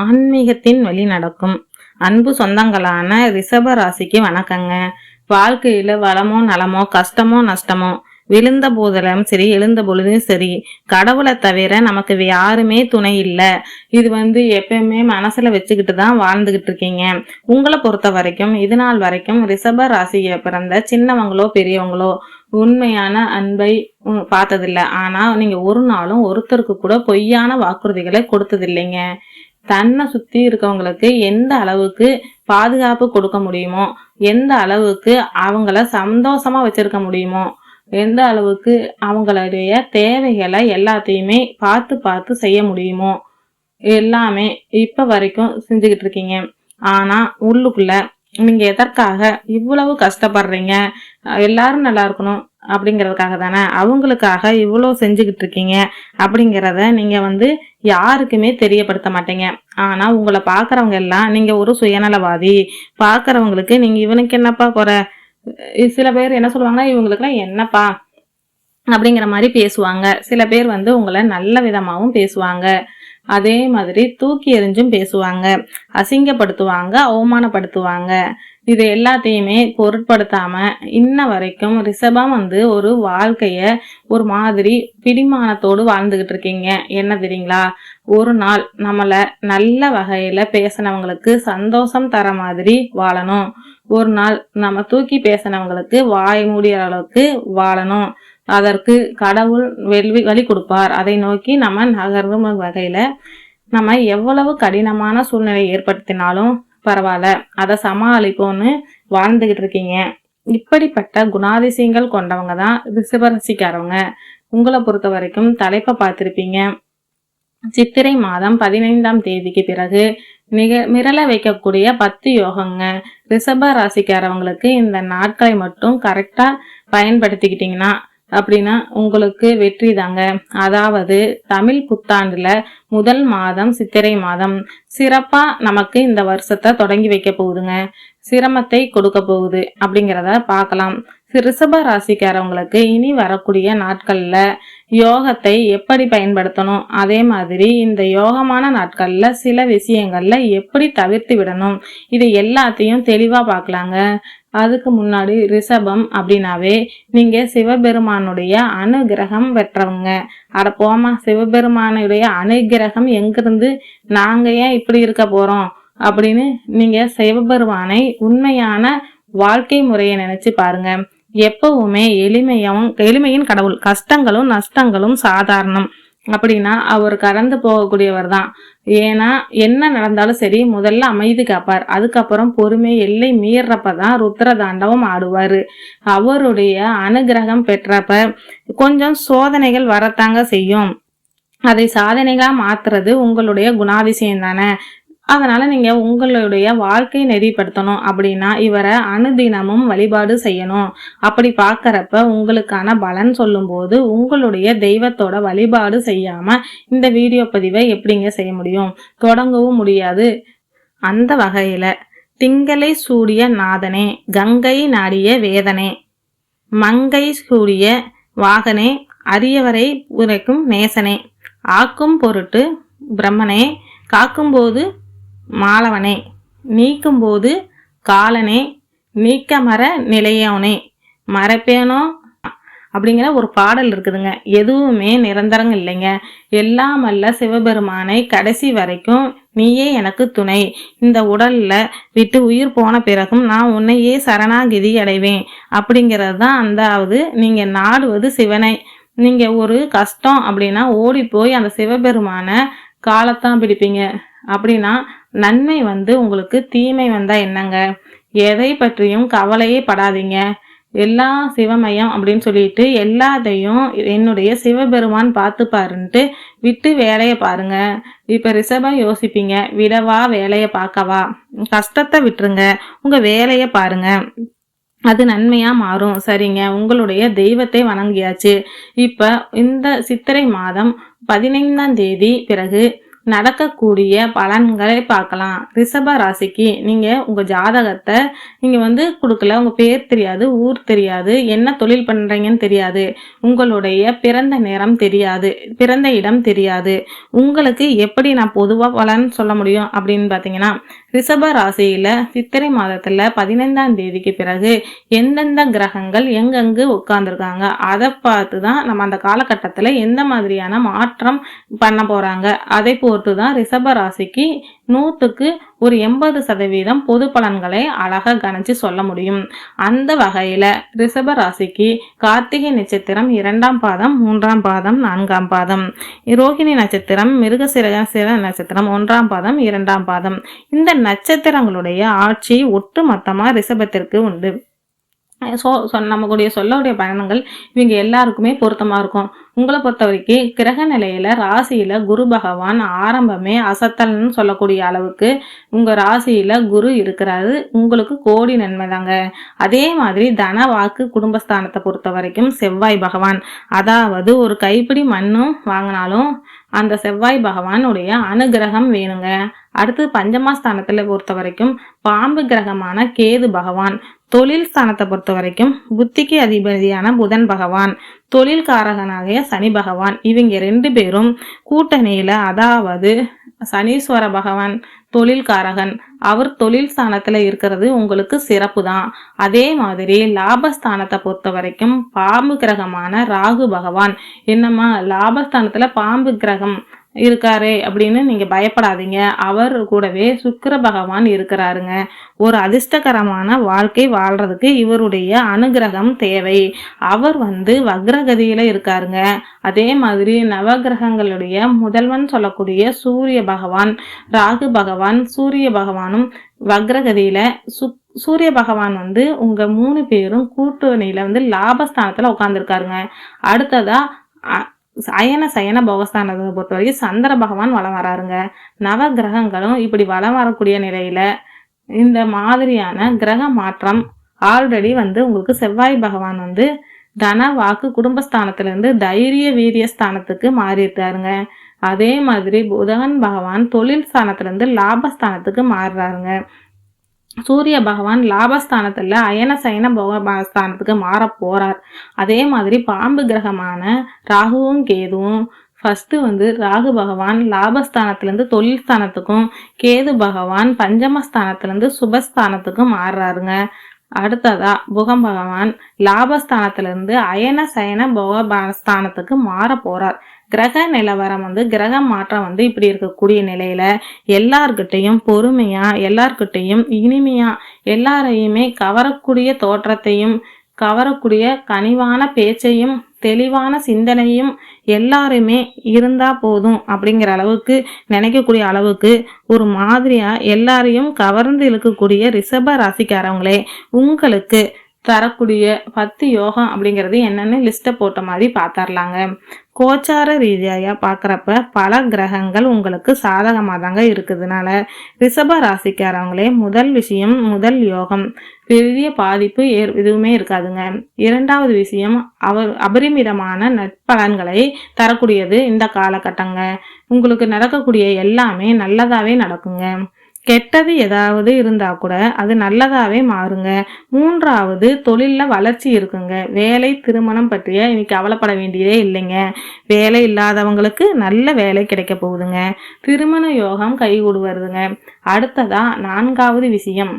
ஆன்மீகத்தின் வழி நடக்கும். அன்பு சொந்தங்களான ரிஷப ராசிக்கு வணக்கங்க. வாழ்க்கையில வளமோ நலமோ கஷ்டமோ நஷ்டமோ. விழுந்த போதிலும் சரி எழுந்த பொழுதும் சரி. கடவுளை தவிர நமக்கு யாருமே துணை இல்லை. இது வந்து எப்பயுமே மனசுல வச்சுக்கிட்டு தான் வாழ்ந்துகிட்டு இருக்கீங்க. உங்களை பொறுத்த வரைக்கும் இது நாள் வரைக்கும் ரிஷப ராசியை பிறந்த சின்னவங்களோ பெரியவங்களோ உண்மையான அன்பை பார்த்ததில்லை பார்த்ததில்ல. ஆனா நீங்க ஒரு நாளும் ஒருத்தருக்கு கூட பொய்யான வாக்குறுதிகளை கொடுத்ததில்லைங்க. தன்னை சுத்தி இருக்கவங்களுக்கு எந்த அளவுக்கு பாதுகாப்பு கொடுக்க முடியுமோ எந்த அளவுக்கு அவங்கள சந்தோஷமா வச்சிருக்க முடியுமோ எந்த அளவுக்கு அவங்களுடைய தேவைகளை எல்லாத்தையுமே பார்த்து பார்த்து செய்ய முடியுமோ எல்லாமே இப்ப வரைக்கும் செஞ்சுக்கிட்டு இருக்கீங்க. ஆனா உள்ளுக்குள்ள நீங்க எதற்காக இவ்வளவு கஷ்டப்படுறீங்க? எல்லாரும் நல்லா இருக்கணும். அப்படிங்கிறதுக்காக தானே அவங்களுக்காக இவ்வளோ செஞ்சுக்கிட்டு இருக்கீங்க அப்படிங்கிறத நீங்கள் வந்து யாருக்குமே தெரியப்படுத்த மாட்டீங்க. ஆனால் உங்களை பார்க்குறவங்க எல்லாம் நீங்கள் ஒரு சுயநலவாதி. பார்க்குறவங்களுக்கு நீங்கள் இவனுக்கு என்னப்பா குறை? சில பேர் என்ன சொல்லுவாங்கன்னா இவங்களுக்குலாம் என்னப்பா? அப்படிங்கிற மாதிரி பேசுவாங்க. சில பேர் வந்து உங்களை நல்ல விதமாகவும் பேசுவாங்க. அதே மாதிரி தூக்கி எறிஞ்சும் பேசுவாங்க அசிங்கப்படுத்துவாங்க அவமானப்படுத்துவாங்க. இது எல்லாத்தையுமே பொருட்படுத்தாம இன்ன வரைக்கும் ரிஷபம் வந்து ஒரு வாழ்க்கைய ஒரு மாதிரி பிடிமானத்தோடு வாழ்ந்துகிட்டு இருக்கீங்க. என்ன தெரியுங்களா? ஒரு நாள் நம்மளை நல்ல வகையில பேசினவங்களுக்கு சந்தோஷம் தர மாதிரி வாழணும். ஒரு நாள் நம்ம தூக்கி பேசினவங்களுக்கு வாய் மூடிய அளவுக்கு வாழணும். அதற்கு கடவுள் வெல்வி வழி கொடுப்பார். அதை நோக்கி நம்ம நகரும் வகையில். நம்ம எவ்வளவு கடினமான சூழ்நிலை ஏற்படுத்தினாலும் பரவாயில்ல. அதை சமாளிப்போம்னு வாழ்ந்துகிட்டு இருக்கீங்க. இப்படிப்பட்ட குணாதிசயங்கள் கொண்டவங்க தான் ரிசபரசிக்காரவங்க உங்களை பொறுத்த வரைக்கும் தலைப்பை பார்த்துருப்பீங்க. சித்திரை மாதம் பதினைந்தாம் தேதிக்கு பிறகு மிக மிரள வைக்கக்கூடிய பத்து யோகங்க. ரிஷப ராசிக்காரவங்களுக்கு இந்த நாட்களை மட்டும் கரெக்டாக பயன்படுத்திக்கிட்டிங்கன்னா அப்படின்னா உங்களுக்கு வெற்றி தாங்க. அதாவது தமிழ் புத்தாண்டுல முதல் மாதம் சித்திரை மாதம். சிறப்பா நமக்கு இந்த வருஷத்தை தொடங்கி வைக்க போகுதுங்க. சிரமத்தை கொடுக்க போகுது அப்படிங்கிறத பார்க்கலாம். ரிஷப ராசிக்காரவங்களுக்கு இனி வரக்கூடிய நாட்கள்ல யோகத்தை எப்படி பயன்படுத்தணும்? அதே மாதிரி இந்த யோகமான நாட்கள்ல சில விஷயங்கள்ல எப்படி தவிர்த்து விடணும்? இது எல்லாத்தையும் தெளிவா பார்க்கலாங்க அதுக்கு முன்னாடி ரிஷபம் அப்படின்னாவே நீங்க சிவபெருமானுடைய அனுகிரகம் பெற்றவங்க. அட போமா சிவபெருமானுடைய அனுகிரகம் எங்கிருந்து நாங்க ஏன் இப்படி இருக்க போறோம்? அப்படின்னு நீங்க சிவபெருமானை உண்மையான வாழ்க்கை முறையை நினைச்சு பாருங்க. எப்பவுமே எளிமையும் எளிமையின் கடவுள். கஷ்டங்களும் நஷ்டங்களும் சாதாரணம். அப்படின்னா அவர் கடந்து போகக்கூடியவர் தான். ஏன்னா என்ன நடந்தாலும் சரி முதல்ல அமைதி காப்பார். அதுக்கப்புறம் பொறுமை எல்லை மீறப்ப தான் ருத்ர தாண்டவம் ஆடுவார். அவருடைய அனுகிரகம் பெற்றப்ப கொஞ்சம் சோதனைகள் வரத்தாங்க செய்யும். அதை சாதனைகளா மாத்துறது உங்களுடைய குணாதிசயம் தானே. அதனால் நீங்கள் உங்களுடைய வாழ்க்கை நெறிப்படுத்தணும் அப்படின்னா இவரை அனுதினமும் வழிபாடு செய்யணும். அப்படி பார்க்குறப்ப உங்களுக்கான பலன் சொல்லும்போது உங்களுடைய தெய்வத்தோட வழிபாடு செய்யாமல் இந்த வீடியோ பதிவை எப்படிங்க செய்ய முடியும்? தொடங்கவும் முடியாது. அந்த வகையில் திங்களை சூடிய நாதனே கங்கை நாடிய வேதனே மங்கை சூடிய வாகனே அரியவரை உரைக்கும் நேசனே ஆக்கும் பொருட்டு பிரம்மனே காக்கும்போது மாலவனே நீக்கும்போது காலனே நீக்க மர நிலையவனே. மரப்பேனோ அப்படிங்கிற ஒரு பாடல் இருக்குதுங்க. எதுவுமே நிரந்தரம் இல்லைங்க. எல்லாம் அல்ல சிவபெருமானை கடைசி வரைக்கும் நீயே எனக்கு துணை. இந்த உடல்ல விட்டு உயிர் போன பிறகும் நான் உன்னையே சரணாகிதி அடைவேன். அப்படிங்கிறது தான் அந்தாவது நீங்க நாடுவது சிவனை. நீங்கள் ஒரு கஷ்டம் அப்படின்னா ஓடி போய் அந்த சிவபெருமானை காலத்தான் பிடிப்பீங்க. அப்படின்னா நன்மை வந்து உங்களுக்கு தீமை வந்தா என்னங்க? எதை பற்றியும் கவலையே படாதீங்க. எல்லா சிவமயம் அப்படின்னு சொல்லிட்டு எல்லாத்தையும் என்னுடைய சிவபெருமான் பார்த்துப்பாருன்ட்டு விட்டு வேலையை பாருங்க. இப்ப ரிஷபம் யோசிப்பீங்க விடவா வேலையை பார்க்கவா? கஷ்டத்தை விட்டுருங்க. உங்க வேலையை பாருங்க. அது நன்மையா மாறும். சரிங்க. உங்களுடைய தெய்வத்தை வணங்கியாச்சு. இப்ப இந்த சித்திரை மாதம் பதினைந்தாம் தேதி பிறகு நடக்கக்கூடிய பலன்களை பார்க்கலாம். ரிஷப ராசிக்கு நீங்க உங்க ஜாதகத்தை நீங்க வந்து கொடுக்கல உங்க பேர் தெரியாது ஊர் தெரியாது என்ன தொழில் பண்றீங்கன்னு தெரியாது உங்களுடைய பிறந்த நேரம் தெரியாது பிறந்த இடம் தெரியாது உங்களுக்கு எப்படி நான் பொதுவா பலன் சொல்ல முடியும் அப்படின்னு பார்த்தீங்கன்னா ரிஷப ராசியில சித்திரை மாதத்துல பதினைந்தாம் தேதிக்கு பிறகு எந்தெந்த கிரகங்கள் எங்கெங்கு உட்கார்ந்துருக்காங்க அதை பார்த்து தான் நம்ம அந்த காலகட்டத்தில் எந்த மாதிரியான மாற்றம் பண்ண போறாங்க. அதை பொறுத்து தான் ரிஷப ராசிக்கு நூற்றுக்கு ஒரு எண்பது சதவீதம் பொது பலன்களை அழகாக கணிச்சு சொல்ல முடியும். அந்த வகையில ரிஷப ராசிக்கு கார்த்திகை நட்சத்திரம் இரண்டாம் பாதம் மூன்றாம் பாதம் நான்காம் பாதம். ரோகிணி நட்சத்திரம் மிருகசிரக சிர நட்சத்திரம் ஒன்றாம் பாதம் இரண்டாம் பாதம். இந்த நட்சத்திரங்களுடைய ஆட்சி ஒட்டு மொத்தமா ரிஷபத்திற்கு உண்டு. ஸோ சொ நம்மளுடைய சொல்லக்கூடிய பயணங்கள் இவங்க எல்லாருக்குமே பொருத்தமாக இருக்கும். உங்களை பொறுத்த வரைக்கும் கிரக நிலையில ராசியில குரு பகவான் ஆரம்பமே அசத்தல்னு சொல்லக்கூடிய அளவுக்கு உங்க ராசியில குரு இருக்கிறாரு. உங்களுக்கு கோடி நன்மை தாங்க. அதே மாதிரி தன வாக்கு குடும்பஸ்தானத்தை பொறுத்த வரைக்கும் செவ்வாய் பகவான். அதாவது ஒரு கைப்பிடி மண்ணும் வாங்கினாலும் அந்த செவ்வாய் பகவானுடைய அனுகிரகம் வேணுங்க. அடுத்து பஞ்சமாஸ்தானத்துல பொறுத்த வரைக்கும் பாம்பு கிரகமான கேது பகவான். தொழில் ஸ்தானத்தை பொறுத்த வரைக்கும் புத்திக்கு அதிபதியான புதன் பகவான். தொழில் காரகனாகிய சனி பகவான். இவங்க ரெண்டு பேரும் கூட்டணியில அதாவது சனீஸ்வர பகவான் தொழில்காரகன். அவர் தொழில் ஸ்தானத்துல இருக்கிறது உங்களுக்கு சிறப்பு தான் அதே மாதிரி லாபஸ்தானத்தை பொறுத்த வரைக்கும் பாம்பு கிரகமான ராகு பகவான். என்னம்மா லாபஸ்தானத்துல பாம்பு கிரகம் இருக்காரு அப்படின்னு நீங்கள் பயப்படாதீங்க. அவர் கூடவே சுக்கர பகவான் இருக்கிறாருங்க. ஒரு அதிர்ஷ்டகரமான வாழ்க்கை வாழ்றதுக்கு இவருடைய அனுகிரகம் தேவை. அவர் வந்து வக்ரகதியில் இருக்காருங்க. அதே மாதிரி நவகிரகங்களுடைய முதல்வன் சொல்லக்கூடிய சூரிய பகவான் ராகு பகவான் சூரிய பகவானும் வக்ரகதியில் சுக் சூரிய பகவான் வந்து உங்கள் மூணு பேரும் கூட்டணியில் வந்து லாபஸ்தானத்தில் உட்காந்துருக்காருங்க அடுத்ததாக அயன சயன போகஸ்தானத்தை பொறுத்த வரைக்கும் சந்திர பகவான் வளம் வராருங்க. நவ கிரகங்களும் இப்படி வளம் வரக்கூடிய நிலையில இந்த மாதிரியான கிரக மாற்றம் ஆல்ரெடி வந்து உங்களுக்கு செவ்வாய் பகவான் வந்து தன வாக்கு குடும்பஸ்தானத்திலிருந்து தைரிய வீரிய ஸ்தானத்துக்கு மாறிட்டாருங்க அதே மாதிரி புதகன் பகவான் தொழில் ஸ்தானத்திலிருந்து லாபஸ்தானத்துக்கு மாறுறாருங்க. சூரிய பகவான் லாபஸ்தானத்தில் அயன சயன போகஸ்தானத்துக்கு மாற போகிறார் அதே மாதிரி பாம்பு கிரகமான ராகுவும் கேதுவும் ஃபஸ்ட்டு வந்து ராகு பகவான் லாபஸ்தானத்துலேருந்து தொழில் ஸ்தானத்துக்கும் கேது பகவான் பஞ்சமஸ்தானத்துலேருந்து சுபஸ்தானத்துக்கும் மாறுறாருங்க. அடுத்ததா புகம் பகவான் லாபஸ்தானத்திலிருந்து அயன சயன போக ஸ்தானத்துக்கு மாற போறார். கிரக நிலவரம் வந்து கிரக மாற்றம் வந்து இப்படி இருக்கக்கூடிய நிலையில எல்லார்கிட்டையும் பொறுமையா எல்லார்கிட்டையும் இனிமையா எல்லாரையுமே கவரக்கூடிய தோற்றத்தையும் கவரக்கூடிய கனிவான பேச்சையும் தெளிவான சிந்தனையும் எல்லாருமே இருந்தா போதும் அப்படிங்கிற அளவுக்கு நினைக்கக்கூடிய அளவுக்கு ஒரு மாதிரியா எல்லாரையும் கவர்ந்து இழுக்கக்கூடிய ரிஷப ராசிக்காரவங்களே உங்களுக்கு தரக்கூடிய பத்து யோகம் அப்படிங்கிறது என்னென்னு லிஸ்ட்டை போட்ட மாதிரி பார்த்துர்லாங்க கோச்சார ரீதியாக பார்க்குறப்ப பல கிரகங்கள் உங்களுக்கு சாதகமாக தாங்க இருக்குதுனால ரிஷப ராசிக்காரவங்களே முதல் விஷயம் முதல் யோகம். பெரிய பாதிப்பு ஏ எதுவுமே இருக்காதுங்க. இரண்டாவது விஷயம் அவர் அபரிமிதமான நட்பலன்களை தரக்கூடியது இந்த காலகட்டங்க. உங்களுக்கு நடக்கக்கூடிய எல்லாமே நல்லதாகவே நடக்குங்க. கெட்டது ஏதாவது இருந்தா கூட அது நல்லதாவே மாறுங்க. மூன்றாவது தொழில்ல வளர்ச்சி இருக்குங்க. வேலை திருமணம் பற்றிய இன்னைக்கு கவலைப்பட வேண்டியதே இல்லைங்க. வேலை இல்லாதவங்களுக்கு நல்ல வேலை கிடைக்க போகுதுங்க. திருமண யோகம் கைகூடு வருதுங்க அடுத்ததா நான்காவது விஷயம்.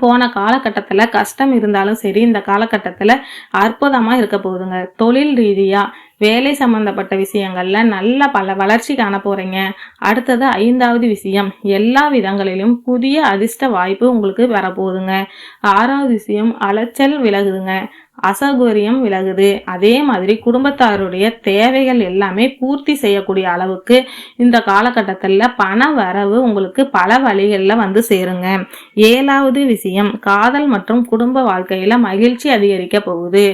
போன காலகட்டத்தில் கஷ்டம் இருந்தாலும் சரி இந்த காலகட்டத்தில் அற்புதமாக இருக்க போகுதுங்க. தொழில் ரீதியாக வேலை சம்பந்தப்பட்ட விஷயங்களில் நல்ல பல வளர்ச்சி காண போகிறீங்க அடுத்தது ஐந்தாவது விஷயம் எல்லா விதங்களிலும் புதிய அதிர்ஷ்ட வாய்ப்பு உங்களுக்கு வரப்போகுதுங்க. ஆறாவது விஷயம் அலைச்சல் விலகுதுங்க. அசௌகரியம் விலகுது. அதே மாதிரி குடும்பத்தாருடைய தேவைகள் எல்லாமே பூர்த்தி செய்யக்கூடிய அளவுக்கு இந்த காலகட்டத்தில் பண வரவு உங்களுக்கு பல வழிகளில் வந்து சேருங்க. ஏழாவது விஷயம் காதல் மற்றும் குடும்ப வாழ்க்கையில் மகிழ்ச்சி அதிகரிக்க போகுது.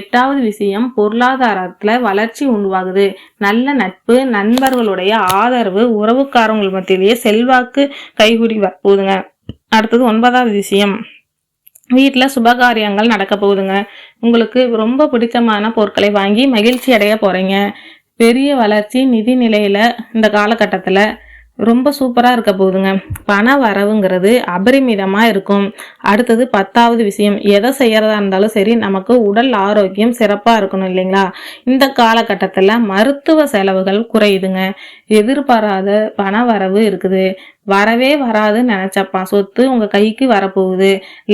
எட்டாவது விஷயம் பொருளாதாரத்தில் வளர்ச்சி உண்டாகுது நல்ல நட்பு நண்பர்களுடைய ஆதரவு உறவுக்காரங்கள் மத்தியிலேயே செல்வாக்கு கைகூடி போகுதுங்க. அடுத்தது ஒன்பதாவது விஷயம். வீட்டில் சுபகாரியங்கள் நடக்க போகுதுங்க. உங்களுக்கு ரொம்ப பிடிச்சமான பொருட்களை வாங்கி மகிழ்ச்சி அடைய போகிறீங்க பெரிய வளர்ச்சி நிதி நிலையில் இந்த காலகட்டத்தில் ரொம்ப சூப்பராக இருக்க போகுதுங்க. பண வரவுங்கிறது அபரிமிதமாக இருக்கும். அடுத்தது பத்தாவது விஷயம் எதை செய்கிறதா இருந்தாலும் சரி நமக்கு உடல் ஆரோக்கியம் சிறப்பாக இருக்கணும் இல்லைங்களா? இந்த காலகட்டத்தில் மருத்துவ செலவுகள் குறையுதுங்க. எதிர்பாராத பண வரவு இருக்குது. வரவே வராதுன்னு நினச்சப்பான் சொத்து உங்கள் கைக்கு வரப்போகுது.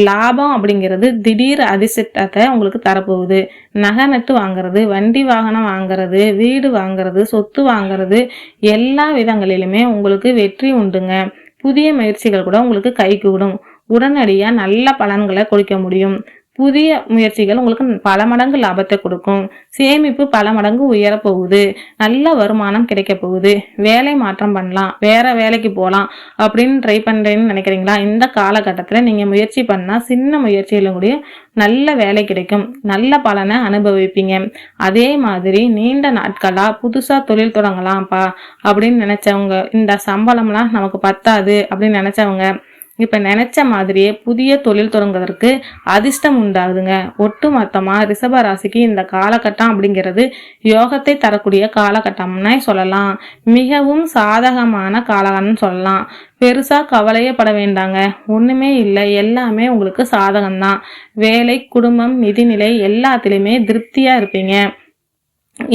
லாபம் அப்படிங்கிறது திடீர் அதிர்ஷ்டத்தை உங்களுக்கு தரப்போகுது. நகை நட்டு வாங்குறது வண்டி வாகனம் வாங்குறது வீடு வாங்குறது சொத்து வாங்குறது எல்லா விதங்களிலுமே உங்களுக்கு வெற்றி உண்டுங்க. புதிய முயற்சிகள் கூட உங்களுக்கு கைக்கு விடும் உடனடியாக நல்ல பலன்களை கொடுக்க முடியும். புதிய முயற்சிகள் உங்களுக்கு பல மடங்கு லாபத்தை கொடுக்கும். சேமிப்பு பல மடங்கு உயரப் போகுது நல்ல வருமானம் கிடைக்க போகுது. வேலை மாற்றம் பண்ணலாம். வேற வேலைக்கு போகலாம் அப்படின்னு ட்ரை பண்ணுறேன்னு நினைக்கிறீங்களா? இந்த காலகட்டத்தில் நீங்கள் முயற்சி பண்ணால் சின்ன முயற்சியில் கூட நல்ல வேலை கிடைக்கும். நல்ல பலனை அனுபவிப்பீங்க. அதே மாதிரி நீண்ட நாட்களாக புதுசாக தொழில் தொடங்கலாம்ப்பா அப்படின்னு நினச்சவங்க இந்த சம்பளம்லாம் நமக்கு பத்தாது அப்படின்னு நினச்சவங்க இப்போ நினச்ச மாதிரியே புதிய தொழில் தொடங்குவதற்கு அதிர்ஷ்டம் உண்டாகுதுங்க. ஒட்டு மொத்தமாக ரிஷப ராசிக்கு இந்த காலகட்டம் அப்படிங்கிறது யோகத்தை தரக்கூடிய காலகட்டம்னே சொல்லலாம். மிகவும் சாதகமான காலகட்டம்னு சொல்லலாம். பெருசாக கவலையப்பட வேண்டாங்க. ஒன்றுமே இல்லை. எல்லாமே உங்களுக்கு சாதகம்தான். வேலை குடும்பம் நிதிநிலை எல்லாத்துலேயுமே திருப்தியாக இருப்பீங்க.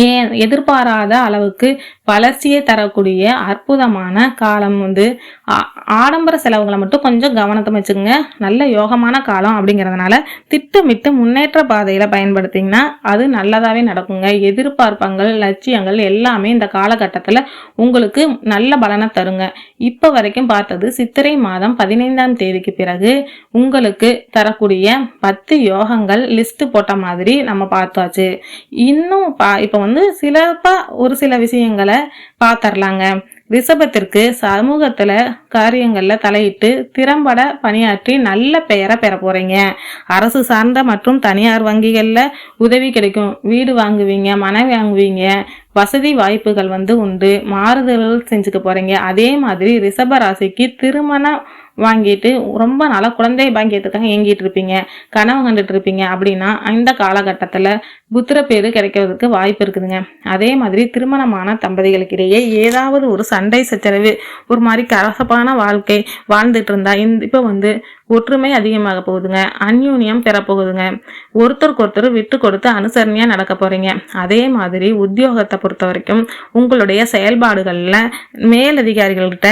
ஏன்? எதிர்பாராத அளவுக்கு வளர்ச்சியை தரக்கூடிய அற்புதமான காலம் வந்து ஆடம்பர செலவுகளை மட்டும் கொஞ்சம் கவனத்தை வச்சுக்கோங்க. நல்ல யோகமான காலம் அப்படிங்கிறதுனால திட்டமிட்டு முன்னேற்ற பாதையில் பயன்படுத்திங்கன்னா அது நல்லதாகவே நடக்குங்க. எதிர்பார்ப்பங்கள் லட்சியங்கள் எல்லாமே இந்த காலகட்டத்தில் உங்களுக்கு நல்ல பலனை தருங்க. இப்போ வரைக்கும் பார்த்தது சித்திரை மாதம் பதினைந்தாம் தேதிக்கு பிறகு உங்களுக்கு தரக்கூடிய பத்து யோகங்கள் லிஸ்ட் போட்ட மாதிரி நம்ம பார்த்தாச்சு. இன்னும் பா இப்போ வந்து சிலப்பா ஒரு சில விஷயங்களை பார்த்தர்லாங்க ரிஷபத்திற்கு சமூகத்துல காரியங்கள்ல தலையிட்டு திறம்பட பணியாற்றி நல்ல பெயரை பெற போறீங்க. அரசு சார்ந்த மற்றும் தனியார் வங்கிகளில் உதவி கிடைக்கும். வீடு வாங்குவீங்க மனை வாங்குவீங்க வசதி வாய்ப்புகள் வந்து உண்டு. மாறுதல்கள் செஞ்சுக்க போறீங்க. அதே மாதிரி ரிஷப ராசிக்கு திருமண வாங்கிட்டு ரொம்ப நாளாக குழந்தை பாங்கியத்துக்காக ஏங்கிட்டு இருப்பீங்க. கனவு கண்டுட்டு இருப்பீங்க. அப்படின்னா இந்த காலகட்டத்தில் புத்திர பேர் கிடைக்கிறதுக்கு வாய்ப்பு இருக்குதுங்க. அதே மாதிரி திருமணமான தம்பதிகளுக்கு இடையே ஏதாவது ஒரு சண்டை சச்சரவு ஒரு மாதிரி கரசப்பான வாழ்க்கை வாழ்ந்துட்டு இருந்தா இந்த இப்போ வந்து ஒற்றுமை அதிகமாக போகுதுங்க. அந்யூன்யம் பெறப்போகுதுங்க. ஒருத்தருக்கு ஒருத்தர் விட்டு கொடுத்து அனுசரணையாக நடக்க போகிறீங்க அதே மாதிரி உத்தியோகத்தை பொறுத்த வரைக்கும் உங்களுடைய செயல்பாடுகளில் மேலதிகாரிகள்கிட்ட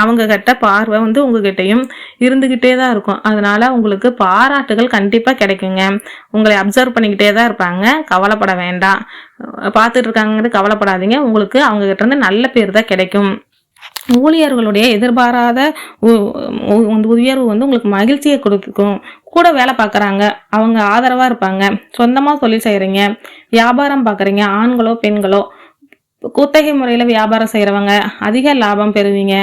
அவங்க கிட்ட பார்வை வந்து உங்ககிட்டயும் இருந்துக்கிட்டே தான் இருக்கும். அதனால உங்களுக்கு பாராட்டுகள் கண்டிப்பாக கிடைக்குங்க. உங்களை அப்சர்வ் பண்ணிக்கிட்டே தான் இருப்பாங்க. கவலைப்பட வேண்டாம். பார்த்துட்டு இருக்காங்கன்னு கவலைப்படாதீங்க. உங்களுக்கு அவங்க கிட்ட இருந்து நல்ல பேர் தான் கிடைக்கும். ஊழியர்களுடைய எதிர்பாராத உயர்வு வந்து உங்களுக்கு மகிழ்ச்சியை கொடுக்கும். கூட வேலை பார்க்குறாங்க. அவங்க ஆதரவாக இருப்பாங்க. சொந்தமாக தொழில் செய்கிறீங்க வியாபாரம் பார்க்குறீங்க. ஆண்களோ பெண்களோ குத்தகை முறையில் வியாபாரம் செய்கிறவங்க அதிக லாபம் பெறுவீங்க.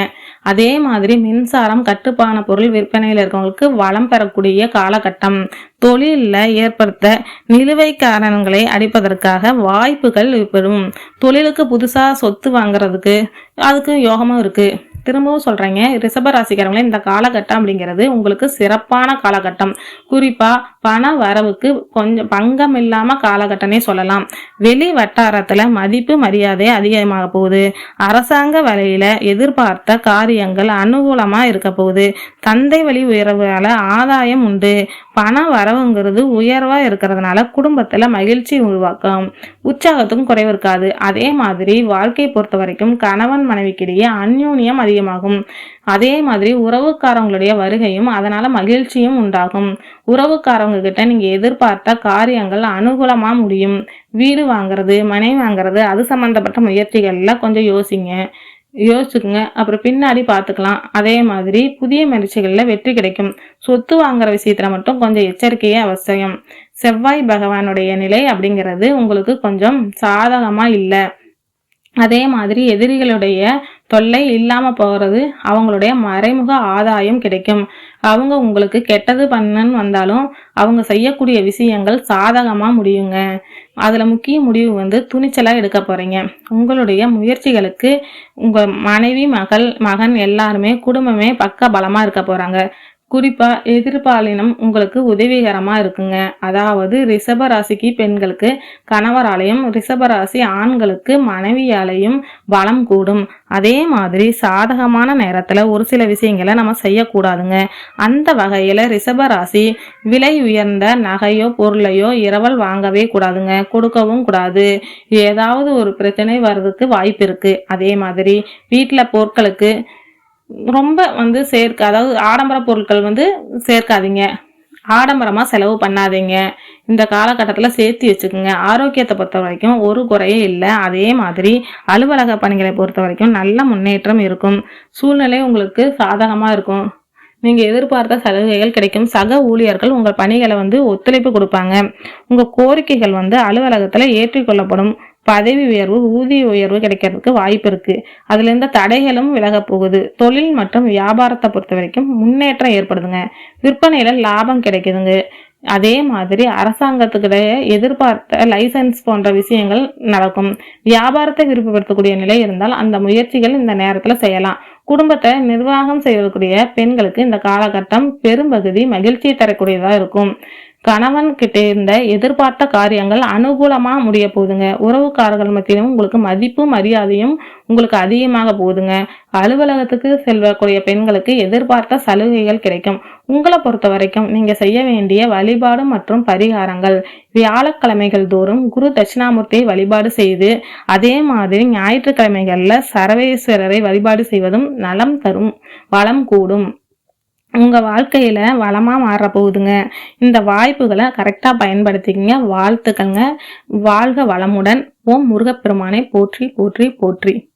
அதே மாதிரி மின்சாரம் கட்டுப்பான பொருள் விற்பனையில் இருக்கவங்களுக்கு வளம் பெறக்கூடிய காலகட்டம். தொழிலில் ஏற்படுத்த நிலுவை காரணங்களை அடிப்பதற்காக வாய்ப்புகள் பெறும். தொழிலுக்கு புதுசாக சொத்து வாங்குறதுக்கு அதுக்கு யோகமும் இருக்குது திரும்பவும் சொல்கிறேங்க ரிஷபராசிக்காரங்களே இந்த காலகட்டம் அப்படிங்கிறது உங்களுக்கு சிறப்பான காலகட்டம். குறிப்பாக பண வரவுக்கு கொஞ்சம் பங்கம் இல்லாமல் காலகட்டமே சொல்லலாம். வெளி வட்டாரத்தில் மதிப்பு மரியாதை அதிகமாக போகுது. அரசாங்க வழியில் எதிர்பார்த்த காரியங்கள் அனுகூலமாக இருக்க போகுது. தந்தை வழி உயர்வால் ஆதாயம் உண்டு. பண வரவுங்கிறது உயர்வாக இருக்கிறதுனால குடும்பத்தில் மகிழ்ச்சி உருவாக்கும். உற்சாகத்துக்கும் குறைவு இருக்காது அதே மாதிரி வாழ்க்கையை பொறுத்த வரைக்கும் கணவன் மனைவிக்கிடையே அந்யூன்யம் அதிகமாகும். அதே மாதிரி உறவுக்காரவங்களுடைய வருகையும் அதனால மகிழ்ச்சியும் உண்டாகும். உறவுக்காரவங்க கிட்ட நீங்க எதிர்பார்த்த காரியங்கள் அனுகூலமா முடியும். வீடு வாங்குறது மனை வாங்குறது அது சம்பந்தப்பட்ட முயற்சிகள்ல கொஞ்சம் யோசிங்க. யோசிச்சுக்குங்க. அப்புறம் பின்னாடி பார்த்துக்கலாம் அதே மாதிரி புதிய முயற்சிகளில் வெற்றி கிடைக்கும். சொத்து வாங்குற விஷயத்துல மட்டும் கொஞ்சம் எச்சரிக்கையே அவசியம். செவ்வாய் பகவானுடைய நிலை அப்படிங்கிறது உங்களுக்கு கொஞ்சம் சாதகமா இல்லை. அதே மாதிரி எதிரிகளுடைய தொல்லை இல்லாமல் போகிறது அவங்களுடைய மறைமுக ஆதாயம் கிடைக்கும். அவங்க உங்களுக்கு கெட்டது பண்ணன்னு வந்தாலும் அவங்க செய்யக்கூடிய விஷயங்கள் சாதகமாக முடியுங்க. அதில் முக்கிய முடிவு வந்து துணிச்சலாக எடுக்க போகிறீங்க உங்களுடைய முயற்சிகளுக்கு உங்கள் மனைவி மகள் மகன் எல்லாருமே குடும்பமே பக்க பலமாக இருக்க போகிறாங்க குறிப்பாக எதிர்பாலினம் உங்களுக்கு உதவிகரமாக இருக்குங்க. அதாவது ரிஷபராசிக்கு பெண்களுக்கு கணவராலையும் ரிஷபராசி ஆண்களுக்கு மனைவியாலையும் பலம் கூடும். அதே மாதிரி சாதகமான நேரத்தில் ஒரு சில விஷயங்களை நம்ம செய்யக்கூடாதுங்க. அந்த வகையில் ரிஷபராசி விலை உயர்ந்த நகையோ பொருளையோ இரவல் வாங்கவே கூடாதுங்க. கொடுக்கவும் கூடாது. ஏதாவது ஒரு பிரச்சனை வர்றதுக்கு வாய்ப்பு இருக்குது அதே மாதிரி வீட்டில் பொருட்களுக்கு ரொம்ப வந்து சேர்க்க அதாவது ஆடம்பர பொருட்கள் வந்து சேர்க்காதீங்க. ஆடம்பரமாக செலவு பண்ணாதீங்க. இந்த காலகட்டத்தில் சேர்த்து வச்சுக்கோங்க. ஆரோக்கியத்தை பொறுத்த வரைக்கும் ஒரு குறையும் இல்லை. அதே மாதிரி அலுவலக பணிகளை பொறுத்த வரைக்கும் நல்ல முன்னேற்றம் இருக்கும். சூழ்நிலை உங்களுக்கு சாதகமாக இருக்கும். நீங்கள் எதிர்பார்த்த சலுகைகள் கிடைக்கும். சக ஊழியர்கள் உங்கள் பணிகளை வந்து ஒத்துழைப்பு கொடுப்பாங்க. உங்கள் கோரிக்கைகள் வந்து அலுவலகத்தில் ஏற்றுக்கொள்ளப்படும். பதவி உயர்வு ஊதிய உயர்வு கிடைக்கிறதுக்கு வாய்ப்பு இருக்கு. அதுல இருந்த தடைகளும் விலக போகுது. தொழில் மற்றும் வியாபாரத்தை பொறுத்த வரைக்கும் முன்னேற்றம் ஏற்படுதுங்க. விற்பனையில லாபம் கிடைக்குதுங்க. அதே மாதிரி அரசாங்கத்துக்கிடையே எதிர்பார்த்த லைசன்ஸ் போன்ற விஷயங்கள் நடக்கும். வியாபாரத்தை விருப்பப்படுத்தக்கூடிய நிலை இருந்தால் அந்த முயற்சிகள் இந்த நேரத்தில் செய்யலாம். குடும்பத்தை நிர்வாகம் செய்யக்கூடிய பெண்களுக்கு இந்த காலகட்டம் பெரும்பகுதி மகிழ்ச்சியை தரக்கூடியதாக இருக்கும். கணவன் கிட்ட இருந்த எதிர்பார்த்த காரியங்கள் அனுகூலமா முடிய போகுதுங்க உறவுக்காரர்கள் மத்தியிலும் உங்களுக்கு மதிப்பு மரியாதையும் உங்களுக்கு அதிகமாக போகுதுங்க அலுவலகத்துக்கு செல்வக்கூடிய பெண்களுக்கு எதிர்பார்த்த சலுகைகள் கிடைக்கும். உங்களை பொறுத்த வரைக்கும் நீங்க செய்ய வேண்டிய வழிபாடு மற்றும் பரிகாரங்கள். வியாழக்கிழமைகள் தோறும் குரு தட்சிணாமூர்த்தியை வழிபாடு செய்து அதே மாதிரி ஞாயிற்றுக்கிழமைகள்ல சரவேஸ்வரரை வழிபாடு செய்வதும் நலம் தரும் வளம் கூடும். உங்கள் வாழ்க்கையில் வளமாக மாற போகுதுங்க. இந்த வாய்ப்புகளை கரெக்டாக பயன்படுத்திக்கிங்க. வாழ்த்துக்கங்க வாழ்க வளமுடன். ஓம் முருகப்பெருமானை போற்றி போற்றி போற்றி.